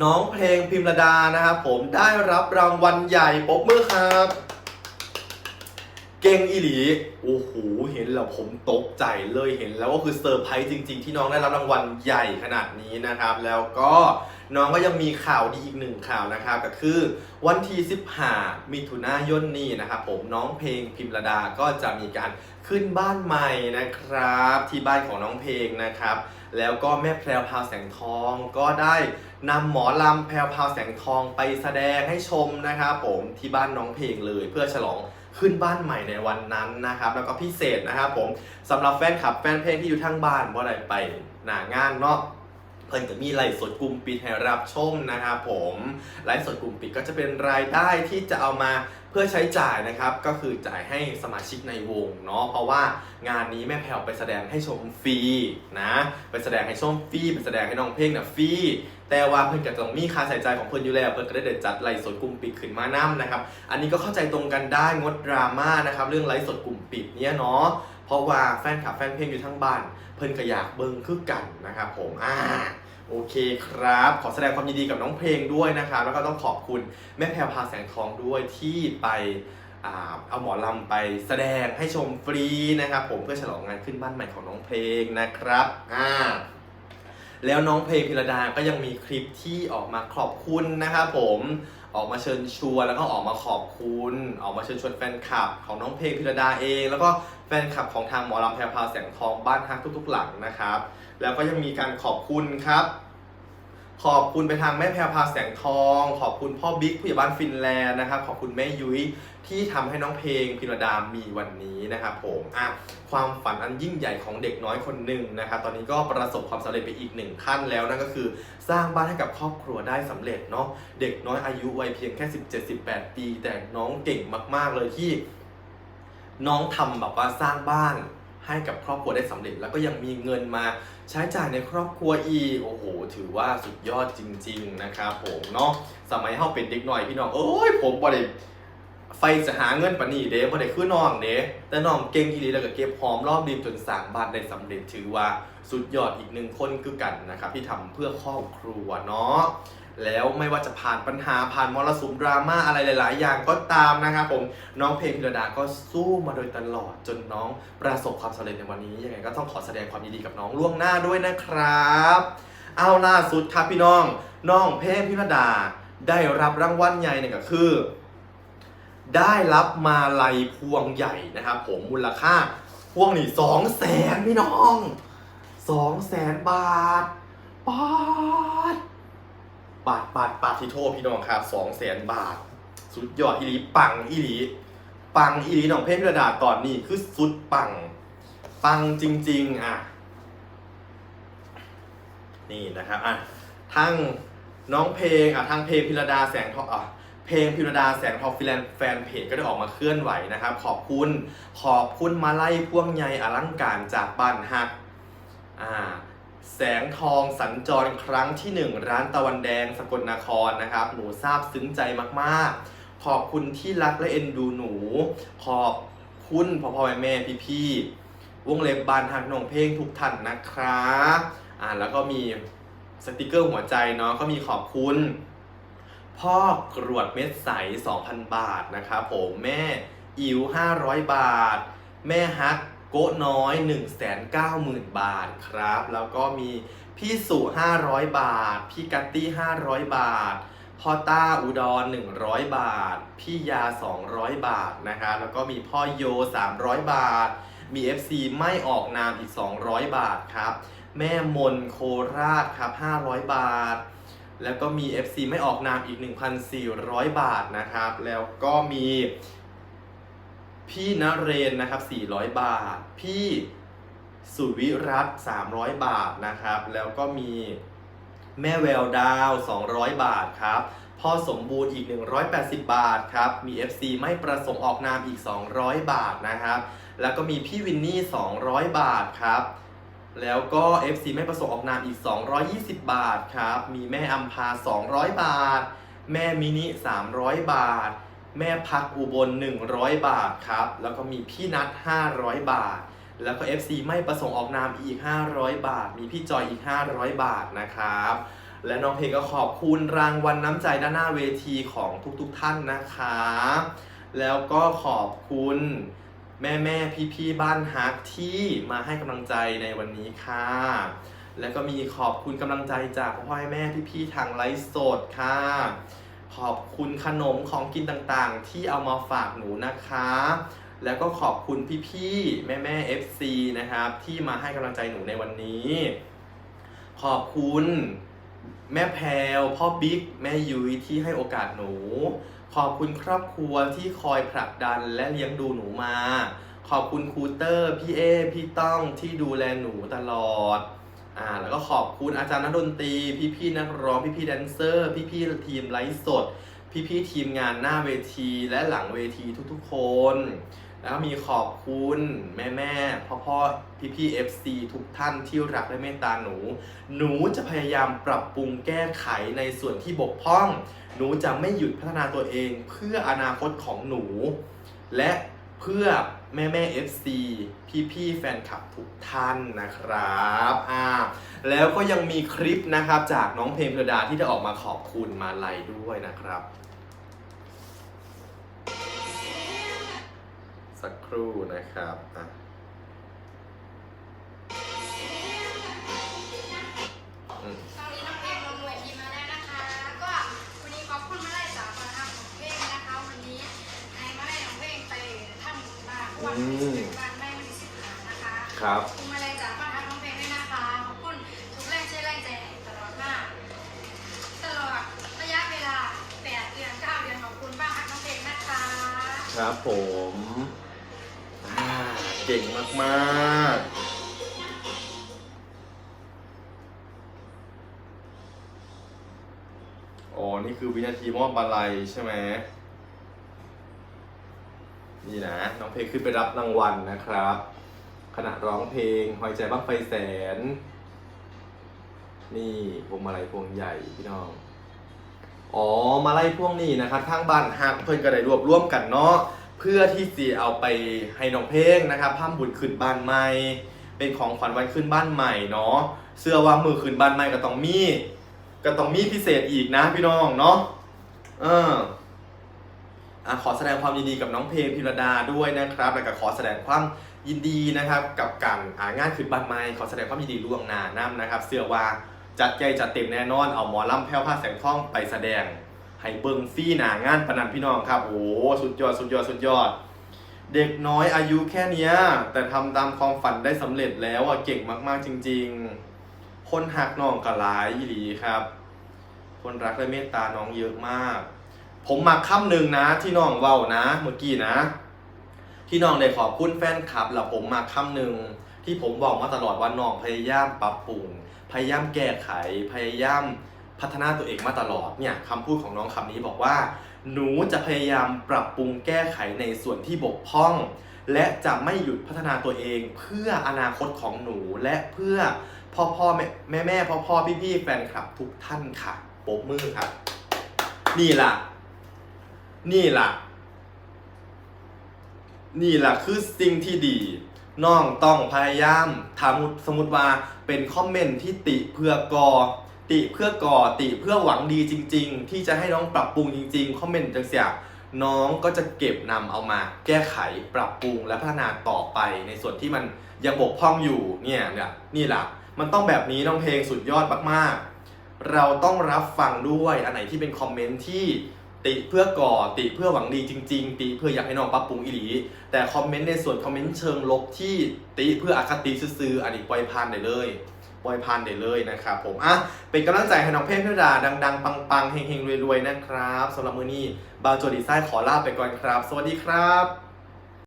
น้องเพลงพิมรดานะครับผมได้รับรางวัลใหญ่ปรบมือครับ เก่งอีหลี โอ้โห เห็นแล้วผมตกใจเลยเห็นแล้วก็คือเซอร์ไพรส์จริง ๆ ที่น้องได้รับรางวัลใหญ่ขนาดนี้นะครับ แล้วก็น้องก็ยังมีข่าวดีอีกหนึ่งข่าวนะครับ ก็คือวันที่15มิถุนายนนี้นะครับผมน้องเพลงพิมรดาก็จะมีการขึ้นบ้านใหม่นะครับ ที่บ้านของน้องเพลงนะครับ แล้วก็แม่แพรวพาวแสงทองก็ได้นำหมอลำแพรวพาวแสงทองไปแสดงให้ชมนะครับผมที่บ้านน้องเพลงเลยเพื่อฉลองขึ้นบ้านใหม่ในวันนั้นนะครับ แล้วก็พิเศษนะครับผมสำหรับแฟนคลับแฟนเพลงที่อยู่ทางบ้านว่าอะไรไปหนางานเนาะ พิ่นก็มีไลฟ์สดกลุ่มปิดให้รับชมนะครับผมไลฟ์สดกลุ่มปิดก็จะเป็นรายได้ที่จะเอามาเพื่อใช้จ่ายนะครับก็คือจ่ายให้สมาชิกในวงเนาะเพราะว่างานนี้แม่แพรวไปแสดงให้ชมฟรีนะไปแสดงให้ชมฟรีไปแสดงให้น้องเพลงเนี่ยฟรีแต่ว่าเพิ่นก็ต้องมีค่าใช้จ่ายของเพิ่นอยู่แล้วเพิ่นก็ได้เด็ดจัดไลฟ์สดกลุ่มปิดขึ้นมานํนะครับ อันนี้ก็เข้าใจตรงกันได้งดดราม่านะครับเรื่องไลฟ์สดกลุ่มปิดเนี่ยเนาะ ราะว่าแฟนคลับแฟนเพลงอยู่ทั้งบ้าน เพิ่นก็อยากเบิ่งคือกันนะครับผมอ่าโอเคครับ ขอแสดงความยินดีกับน้องเพลงด้วยนะครับ แล้วก็ต้องขอบคุณแม่แพรวพาแสงทองด้วยที่ไปเอาหมอลำไปแสดงให้ชมฟรีนะครับผมเพื่อฉลองงานขึ้นบ้านใหม่ของน้องเพลงนะครับอ่าแล้วน้องเพลงพิรดาก็ยังมีคลิปที่ออกมาขอบคุณนะครับผมออกมาเชิญชวนแล้วก็ออกมาขอบคุณ ออกมาเชิญชวนแฟนคลับของน้องเพลงพิรดาเอง แล้วก็ ฟนคลับของทางหมอลำแพรพาวแสงทองบ้านฮักทุก ๆ หลังนะครับ แล้วก็ยังมีการขอบคุณครับ ขอบคุณไปทางแม่แพรพาวแสงทอง ขอบคุณพ่อบิ๊กผู้ใหญ่บ้านฟินแลนด์นะครับ ขอบคุณแม่ยุ้ยที่ทำให้น้องเพลงพิรดามีวันนี้นะครับผมอะความฝันอันยิ่งใหญ่ของเด็กน้อยคนหนึ่งนะครับ ตอนนี้ก็ประสบความสำเร็จไปอีกหนึ่งขั้นแล้วนั่นก็คือ สร้างบ้านให้กับครอบครัวได้สำเร็จเนาะเด็กน้อยอายุวัยเพียงแค่ 17-18 ปี แต่น้องเก่งมาก ๆเลยที่ น้องทำแบบว่าสร้างบ้านให้กับครอบครัวได้สำเร็จ แล้วก็ยังมีเงินมาใช้จ่ายในครอบครัวอีกโอ้โห ถือว่าสุดยอดจริง ๆ นะครับผมเนาะสมัยเฮาเป็นเด็กหน่อยพี่น้องเอ้ยผมบ่ได้ไฟจะหาเงินปานนี้เด้บ่ได้คือน้องเด้แต่น้องเก่งอีหลีแล้วก็เก็บหอมรอบดีมจนสร้างบ้านได้สำเร็จถือว่าสุดยอดอีกหนึ่งคนคือกันนะครับที่ทำเพื่อครอบครัวเนาะ แล้วไม่ว่าจะผ่านปัญหาผ่านมรสุมดราม่าอะไรหลาย ๆ อย่างก็ตามนะครับผมน้องเพลงพิรดาก็สู้มาโดยตลอดจนน้องประสบความสำเร็จในวันนี้ยังไงก็ต้องขอแสดงความยินดีกับน้องล่วงหน้าด้วยนะครับ เอาล่าสุดครับพี่น้องน้องเพลงพิรดาได้รับรางวัลใหญ่เนี่ยก็คือ ได้รับมาลัยพวงใหญ่นะครับผมมูลค่าพวงนี่สองแสนพี่น้องสองแสนบาทปาด บาทบาทบาทที่โทษพี่น้องครับสองแสนบาท สุดยอดอีหลีปังอีหลีปังอีหลีน้องเพชรรดาตอนนี้คือสุดปัง ปังจริง ๆ อะ นี่นะครับอะทั้งน้องเพลงอะทั้งเพลงพิรดาแสงทองอะเพลงพิรดาแสงทองฟิแลนแฟนเพจก็ได้ออกมาเคลื่อนไหวนะครับ ขอบคุณ ขอบคุณมาไล่พ่วงใยอลังการจากบ้านฮัก อ่า แสงทองสัญจรครั้งที่หนึ่งร้านตะวันแดงสกลนครนะครับ หนูซาบซึ้งใจมากๆ ขอบคุณที่รักและเอ็นดูหนู ขอบคุณพ่อพ่อแม่แม่พี่พี่ๆวงเล็บบานฮักนองเพลงทุกท่านนะครับอ่าแล้วก็มีสติกเกอร์หัวใจเนาะก็มีขอบคุณพ่อกรวดเม็ดใส 2,000 บาทนะครับผมแม่อิ๋ว500 บาท แม่ฮัก โกะน้อย 190,000 บาทครับ แล้วก็มีพี่สุ500 บาท พี่กัตตี้ 500 บาท พ่อต้าอุดร 100 บาท พี่ยา 200 บาทนะครับแล้วก็มีพ่อโย 300 บาท มี FC ไม่ออกนามอีก 200 บาทครับ แม่มนโคราชครับ 500 บาท แล้วก็มี FC ไม่ออกนามอีก 1,400 บาทนะครับ แล้วก็มี พี่นเรนนะครับ 400 บาท พี่สุวิรัต300 บาทนะครับ แล้วก็มีแม่แววดาว 200 บาทครับพ่อสมบูรณ์อีก 180 บาทครับ มี FC ไม่ประสงค์ออกนามอีก 200 บาทนะครับ แล้วก็มีพี่วินนี่ 200 บาทครับ แล้วก็ FC ไม่ประสงค์ออกนามอีก 220 บาทครับ มีแม่อัมพา 200 บาท แม่มินิ 300 บาท แม่พักอุบล 100 บาทครับ แล้วก็มีพี่นัท500 บาท แล้วก็ FC ไม่ประสงค์ออกนามอีก 500 บาท มีพี่จอยอีก 500 บาทนะครับ และน้องเพลงก็ขอบคุณรางวัลน้ำใจด้านหน้าเวทีของทุกๆท่านนะคะ แล้วก็ขอบคุณแม่แม่พี่พี่ๆบ้านฮักที่มาให้กำลังใจในวันนี้ค่ะ แล้วก็มีขอบคุณกำลังใจจากพ่อแม่พี่พี่ๆทางไลฟ์สดค่ะ ขอบคุณขนมของกินต่างๆ ที่เอามาฝากหนูนะคะ แล้วก็ขอบคุณพี่ๆ แม่แม่ๆ FC นะครับ ที่มาให้กำลังใจหนูในวันนี้ ขอบคุณแม่แพรวพ่อบิ๊ก แม่ยุ้ยที่ให้โอกาสหนู ขอบคุณครอบครัวที่คอยผลักดันและเลี้ยงดูหนูมา ขอบคุณครูเตอร์ พี่เอ พี่ต้องที่ดูแลหนูตลอด อ่าแล้วก็ขอบคุณอาจารย์นักดนตรี พี่ๆนักร้องพี่ๆแดนเซอร์ พี่ๆทีมไลฟ์สด พี่ๆทีมงานหน้าเวทีและหลังเวทีทุกๆคน แล้วก็มีขอบคุณแม่แม่พ่อพ่อพี่พี่ๆ FC ทุกท่านที่รักและเมตตาหนู หนูจะพยายามปรับปรุงแก้ไขในส่วนที่บกพร่อง หนูจะไม่หยุดพัฒนาตัวเองเพื่ออนาคตของหนู และเพื่อ แม่แม่ FC พี่พี่แฟนคลับทุกท่านนะครับอ่าแล้วก็ยังมีคลิปนะครับจากน้องเพลงพรดาที่จะออกมาขอบคุณมาลัยด้วยนะครับ สักครู่นะครับอะะคะครับบคุณมาไล่จากมาทำของเพลงด้วยนะคะ ขอบคุณทุกแรงเชื่อแรงใจตลอดมาตลอดระยะเวลาแปดเดือนเก้าเดือนขอบคุณป้าฮักน้องเพลงนะคะครับผมอ่าเก่งมากๆ อ๋อ นี่คือวินาทีมอบมาลัยใช่ไหม นี่นะน้องเพลงขึ้นไปรับรางวัลนะครับ ขณะร้องเพลงหอยใจบ้างไฟแสน นี่พวงมาลัยพวงใหญ่พี่น้อง อ๋อมาไล่พวกนี้นะครับทางบ้านฮักเพิ่นก็ได้รวบร่วมกันเนาะเพื่อที่จะเอาไปให้น้องเพลงนะครับผ้าบุญขึ้นบ้านใหม่ เป็นของขวัญวันขึ้นบ้านใหม่เนาะเสื้อว่ามือขึ้นบ้านใหม่ก็ต้องมีก็ต้องมีพิเศษอีกนะพี่น้องเนาะเออ ขอแสดงความยินดีกับน้องเพลงพิรดาด้วยนะครับ แล้วก็ขอแสดงความยินดีนะครับกับการงานขึ้นบ้านใหม่ขอแสดงความยินดีล่วงหน้านํนะครับ เสื้อว่าจัดใหญ่จัดเต็มแน่นอนเอาหมอลำแพ้วผ้าแสงทองไปแสดงให้เบิงฟี่หนางานปนันพี่น้องครับโอ้สุดยอดสุดยอดสุดยอด เด็กน้อยอายุแค่เนี้ยแต่ทำตามความฝันได้สำเร็จแล้วอะเก่งมาก ๆ จริง ๆ คนหักน้องก็หลายอีหลีครับ คนรักและเมตตาน้องเยอะมาก ผมมาค่ำหนึ่งนะที่น้องเว้านะเมื่อกี้นะ ที่น้องได้ขอบคุณแฟนคลับแล้วผมมาค่ำหนึ่งที่ผมบอกมาตลอดว่าน้องพยายามปรับปรุงพยายามแก้ไขพยายามพัฒนาตัวเองมาตลอดเนี่ยคำพูดของน้องคำนี้บอกว่า หนูจะพยายามปรับปรุงแก้ไขในส่วนที่บกพร่อง และจะไม่หยุดพัฒนาตัวเองเพื่ออนาคตของหนูและเพื่อพ่อพ่อแม่แม่แม่พ่อพ่อพี่พี่แฟนคลับทุกท่านค่ะปบมือครับนี่ล่ะ นี่ล่ะ นี่แหละคือสิ่งที่ดีน้องต้องพยายามทำสมมติว่าเป็นคอมเมนต์ที่ติเพื่อก่อติเพื่อก่อติเพื่อหวังดีจริง ๆ ที่จะให้น้องปรับปรุงจริงๆคอมเมนต์จังเสียน้องก็จะเก็บนำเอามา แก้ไขปรับปรุงและพัฒนาต่อไปในส่วนที่มันยังบกพร่องอยู่เนี่ยเนี่ยนี่แหละมันต้องแบบนี้น้องเพลงสุดยอดมากๆ เราต้องรับฟังด้วยอันไหนที่เป็นคอมเมนต์ที่ ติเพื่อก่อติเพื่อหวังดีจริง ๆ ติเพื่ออยากให้น้องปรับปรุงอีหลี แต่คอมเมนต์ในส่วนคอมเมนต์เชิงลบที่ติเพื่ออคติซื้อๆอันนี้ปล่อยผ่านได้เลยปล่อยผ่านได้เลยนะครับผมอะเป็นกำลังใจให้น้องเพชรพิรดาดัง ๆ ปังๆเฮงๆรวยๆนะครับสำหรับมือนี้บาวโจดีไซน์ขอลาไปก่อนครับ สวัสดีครับ